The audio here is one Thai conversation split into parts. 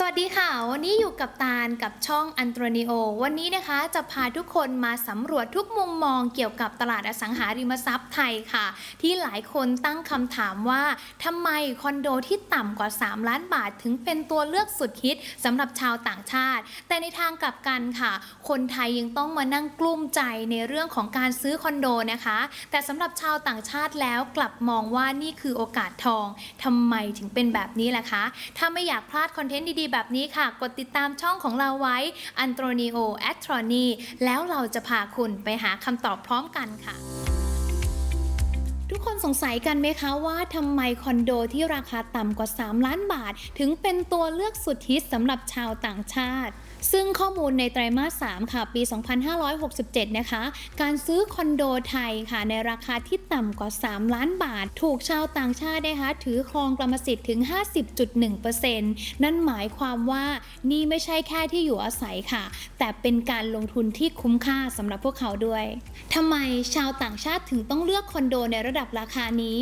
สวัสดีค่ะ วันนี้อยู่กับตาลกับช่องอันโตนิโอ วันนี้นะคะจะพาทุกคนมาสำรวจทุกมุมมองเกี่ยวกับตลาดอสังหาริมทรัพย์ไทยค่ะ ที่หลายคนตั้งคำถามว่าทำไมคอนโดที่ต่ำกว่า 3 ล้านบาทถึงเป็นตัวเลือกสุดฮิตสำหรับชาวต่างชาติ แต่ในทางกลับกันค่ะ คนไทยยังต้องมานั่งกลุ้มใจในเรื่องของการซื้อคอนโดนะคะ แต่สำหรับชาวต่างชาติแล้วกลับมองว่านี่คือโอกาสทองทำไมถึงเป็นแบบนี้ล่ะคะ ถ้าไม่อยากพลาดคอนเทนต์ดีแบบนี้ค่ะ กดติดตามช่องของเราไว้ a n t o n i o a t r o n i แล้วเราจะพาคุณไปหาคำตอบพร้อมกันค่ะทุกคนสงสัยกันไหมคะว่าทำไมคอนโดที่ราคาต่ำกว่า 3 ล้านบาท ถึงเป็นตัวเลือกสุดฮิตสำหรับชาวต่างชาติ ซึ่งข้อมูลในไตรมาส 3 ค่ะ ปี 2567 นะคะ การซื้อคอนโดไทยค่ะ ในราคาที่ต่ำกว่า 3 ล้านบาท ถูกชาวต่างชาตินะคะ ถือครองกรรมสิทธิ์ถึง 50.1%นั่นหมายความว่านี่ไม่ใช่แค่ที่อยู่อาศัยค่ะ แต่เป็นการลงทุนที่คุ้มค่าสำหรับพวกเขาด้วยทำไมชาวต่างชาติถึงต้องเลือกคอนโดในระดับราคานี้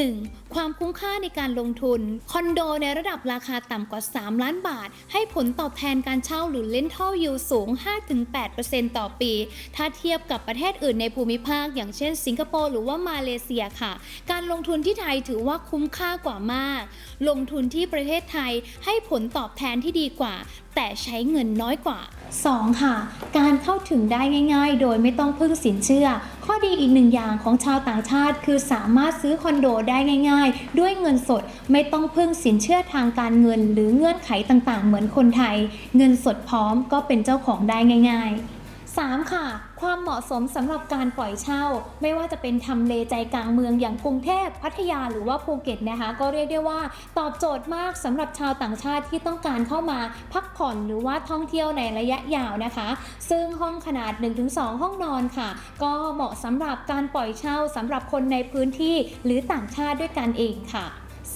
1. ความคุ้มค่าในการลงทุน คอนโดในระดับราคาต่ำกว่า 3 ล้านบาท ให้ผลตอบแทนการเช่าหรือ rental yield สูง 5-8%ต่อปี ถ้าเทียบกับประเทศอื่นในภูมิภาค อย่างเช่น สิงคโปร์หรือว่ามาเลเซียค่ะ การลงทุนที่ไทยถือว่าคุ้มค่ากว่ามาก ลงทุนที่ประเทศไทยให้ผลตอบแทนที่ดีกว่า แต่ใช้เงินน้อยกว่า 2. ค่ะ การเข้าถึงได้ง่ายๆ โดยไม่ต้องพึ่งสินเชื่อ ข้อดีอีกหนึ่งอย่างของชาวต่างชาติ คือสามารถซื้อคอนโดได้ง่าย ๆ ด้วยเงินสดไม่ต้องพึ่งสินเชื่อทางการเงิน หรือเงื่อนไขต่างๆ เหมือนคนไทย เงินสดพร้อมก็เป็นเจ้าของได้ง่าย ๆ 3. ค่ะ ความเหมาะสมสำหรับการปล่อยเช่า ไม่ว่าจะเป็นทำเลใจกลางเมืองอย่างกรุงเทพพัทยาหรือว่าภูเก็ตนะคะ ก็เรียกได้ว่าตอบโจทย์มากสำหรับชาวต่างชาติที่ต้องการเข้ามาพักผ่อนหรือว่าท่องเที่ยวในระยะยาวนะคะ ซึ่งห้องขนาด 1-2 ห้องนอนค่ะ ก็เหมาะสำหรับการปล่อยเช่าสำหรับคนในพื้นที่หรือต่างชาติด้วยกันเองค่ะ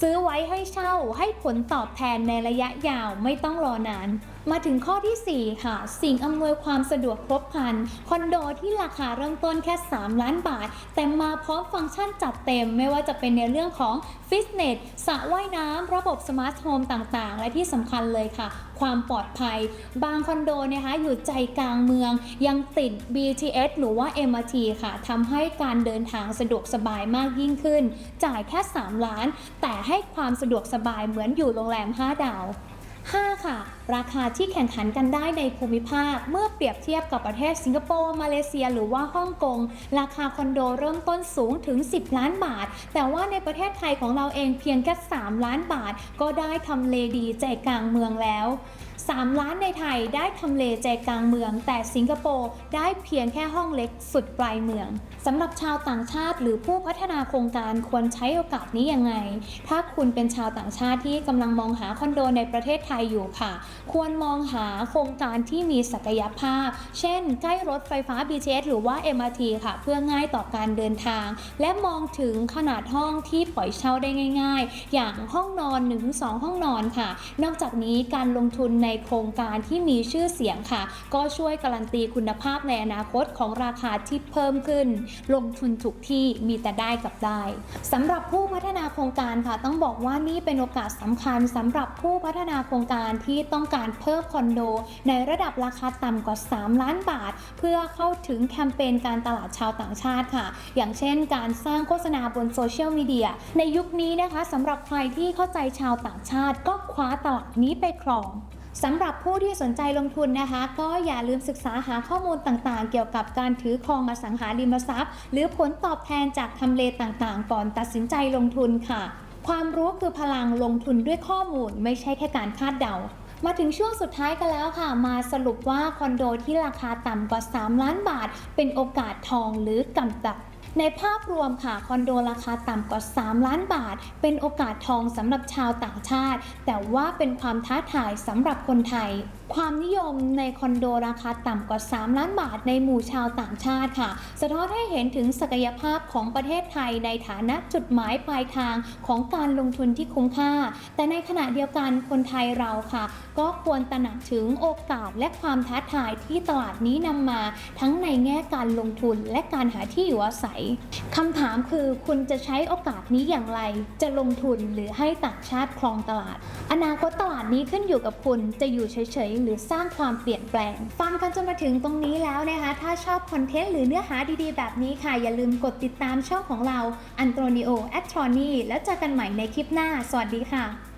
ซื้อไว้ให้เช่าให้ผลตอบแทนในระยะยาวไม่ต้องรอนานมาถึงข้อทีสี่ 4 ค่ะ สิ่งอำนวยความสะดวกครบครัน คอนโดที่ราคาเริ่มต้นแค่ 3 ล้านบาท แต่มาพร้อมฟังก์ชันจัดเต็ม ไม่ว่าจะเป็นในเรื่องของฟิตเนสสระว่ายน้ำระบบสมาร์ทโฮมต่างๆ และที่สำคัญเลยค่ะ ความปลอดภัย บางคอนโดนะคะอยู่ใจกลางเมือง ยังติด BTS หรือว่า MRT ค่ะทำให้การเดินทางสะดวกสบายมากยิ่งขึ้น จ่ายแค่ 3 ล้าน แต่ให้ความสะดวกสบายเหมือนอยู่โรงแรม 5 ดาว 5 ค่ะ ราคาที่แข่งขันกันได้ในภูมิภาค เมื่อเปรียบเทียบกับประเทศสิงคโปร์ มาเลเซีย หรือว่าฮ่องกง ราคาคอนโดเริ่มต้นสูงถึง 10 ล้านบาท แต่ว่าในประเทศไทยของเราเองเพียงแค่ 3 ล้านบาท ก็ได้ทำเลดีใจกลางเมืองแล้ว 3 ล้านในไทยได้ทำเลใจกลางเมือง แต่สิงคโปร์ได้เพียงแค่ห้องเล็กสุดปลายเมืองสำหรับชาวต่างชาติหรือผู้พัฒนาโครงการควรใช้โอกาสนี้ยังไง ถ้าคุณเป็นชาวต่างชาติที่กำลังมองหาคอนโดในประเทศไทยอยู่ค่ะ ควรมองหาโครงการที่มีศักยภาพ เช่น ใกล้รถไฟฟ้า BTS หรือว่า MRT ค่ะ เพื่อง่ายต่อการเดินทาง และมองถึงขนาดห้องที่ปล่อยเช่าได้ง่าย ๆ อย่างห้องนอน 1-2 ห้องนอนค่ะ นอกจากนี้การลงทุนในโครงการที่มีชื่อเสียงค่ะ ก็ช่วยการันตีคุณภาพในอนาคตของราคาที่เพิ่มขึ้น ลงทุนถูกที่มีแต่ได้กับได้สำหรับผู้พัฒนาโครงการค่ะ ต้องบอกว่านี่เป็นโอกาสสำคัญสำหรับผู้พัฒนาโครงการที่ต้องการเพิ่มคอนโด ในระดับราคาต่ำกว่า 3 ล้านบาท เพื่อเข้าถึงแคมเปญการตลาดชาวต่างชาติค่ะ อย่างเช่น การสร้างโฆษณาบนโซเชียลมีเดียในยุคนี้นะคะสำหรับใครที่เข้าใจชาวต่างชาติก็คว้าตลาดนี้ไปครอง สำหรับผู้ที่สนใจลงทุนนะคะ ก็อย่าลืมศึกษาหาข้อมูลต่างๆ เกี่ยวกับการถือครองอสังหาริมทรัพย์ หรือผลตอบแทนจากทำเลต่างๆ ก่อนตัดสินใจลงทุนค่ะ ความรู้คือพลังลงทุนด้วยข้อมูล ไม่ใช่แค่การคาดเดามาถึงช่วงสุดท้ายกันแล้วค่ะ มาสรุปว่าคอนโดที่ราคาต่ำกว่า 3 ล้านบาท เป็นโอกาสทองหรือกำตับ ในภาพรวมค่ะคอนโดราคาต่ำกว่า 3 ล้านบาท เป็นโอกาสทองสำหรับชาวต่างชาติ แต่ว่าเป็นความท้าทายสำหรับคนไทย ความนิยมในคอนโดราคาต่ำกว่า 3 ล้านบาทในหมู่ชาวต่างชาติค่ะ สะท้อนให้เห็นถึงศักยภาพของประเทศไทยในฐานะจุดหมายปลายทางของการลงทุนที่คุ้มค่า แต่ในขณะเดียวกันคนไทยเราค่ะ ก็ควรตระหนักถึงโอกาสและความท้าทายที่ตลาดนี้นำมา ทั้งในแง่การลงทุนและการหาที่อยู่อาศัยคำถามคือคุณจะใช้โอกาสนี้อย่างไร จะลงทุนหรือให้ต่างชาติครองตลาด อนาคตตลาดนี้ขึ้นอยู่กับคุณจะอยู่เฉยๆ หรือสร้างความเปลี่ยนแปลง ฟังกันจนมาถึงตรงนี้แล้วนะคะ ถ้าชอบคอนเทนต์หรือเนื้อหาดีๆ แบบนี้ค่ะ อย่าลืมกดติดตามช่องของเราอันโตนิโอแอตทรอนีแล้วเจอกันใหม่ในคลิปหน้า สวัสดีค่ะ